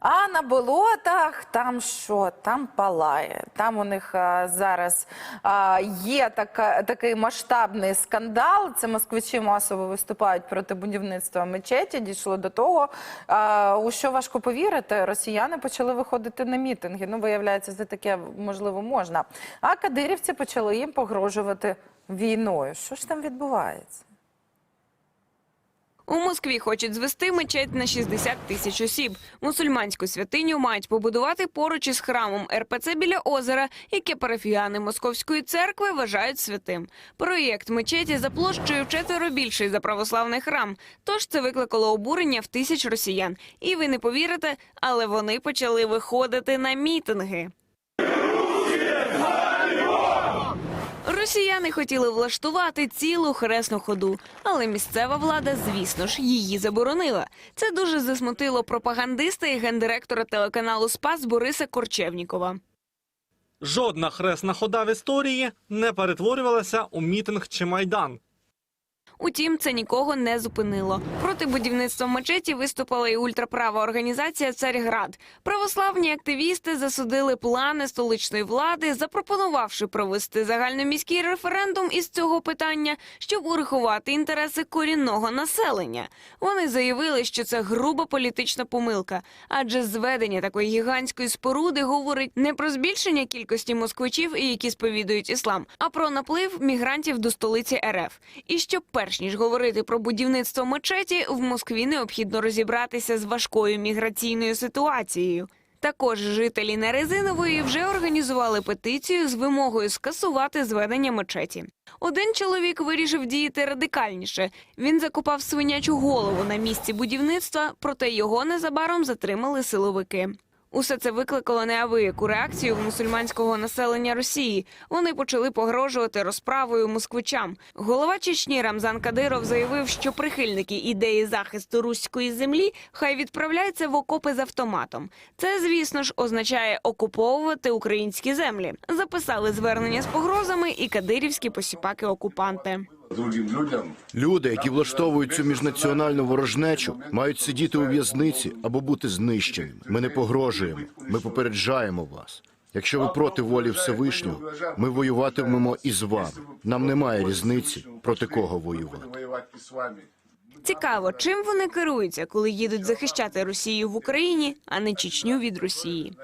А на болотах там що? Там палає. Там у них а, зараз а, є така, такий масштабний скандал. Це москвичі масово виступають проти будівництва мечеті. Дійшло до того, а, у що важко повірити, росіяни почали виходити на мітинги. Ну, виявляється, за таке можливо можна. А кадирівці почали їм погрожувати війною. Що ж там відбувається? У Москві хочуть звести мечеть на 60 тисяч осіб. Мусульманську святиню мають побудувати поруч із храмом РПЦ біля озера, яке парафіяни Московської церкви вважають святим. Проєкт мечеті за площею в четверо більший за православний храм. Тож це викликало обурення в тисяч росіян. І ви не повірите, але вони почали виходити на мітинги. Росіяни хотіли влаштувати цілу хресну ходу, але місцева влада, звісно ж, її заборонила. Це дуже засмутило пропагандиста і гендиректора телеканалу Спас Бориса Корчевнікова. Жодна хресна хода в історії не перетворювалася у мітинг чи майдан. Утім, це нікого не зупинило. Проти будівництва мечеті виступила і ультраправа організація Царьград. Православні активісти засудили плани столичної влади, запропонувавши провести загальноміський референдум із цього питання, щоб урахувати інтереси корінного населення. Вони заявили, що це груба політична помилка, адже зведення такої гігантської споруди говорить не про збільшення кількості москвичів, які сповідують іслам, а про наплив мігрантів до столиці РФ. І що перш ніж говорити про будівництво мечеті, в Москві необхідно розібратися з важкою міграційною ситуацією. Також жителі Нерезинової вже організували петицію з вимогою скасувати зведення мечеті. Один чоловік вирішив діяти радикальніше. Він закопав свинячу голову на місці будівництва, проте його незабаром затримали силовики. Усе це викликало неабияку реакцію мусульманського населення Росії. Вони почали погрожувати розправою москвичам. Голова Чечні Рамзан Кадиров заявив, що прихильники ідеї захисту руської землі хай відправляються в окопи з автоматом. Це, звісно ж, означає окуповувати українські землі. Записали звернення з погрозами і кадирівські посіпаки-окупанти. другим людям Люди, які влаштовують цю міжнаціональну ворожнечу, мають сидіти у в'язниці або бути знищеними. Ми не погрожуємо, ми попереджаємо вас. Якщо ви проти волі Всевишнього, ми воюватимемо із вами. Нам немає різниці проти кого воювати. воевать с вами. Цікаво, чим вони керуються, коли їдуть захищати Росію в Україні, а не Чечню від Росії.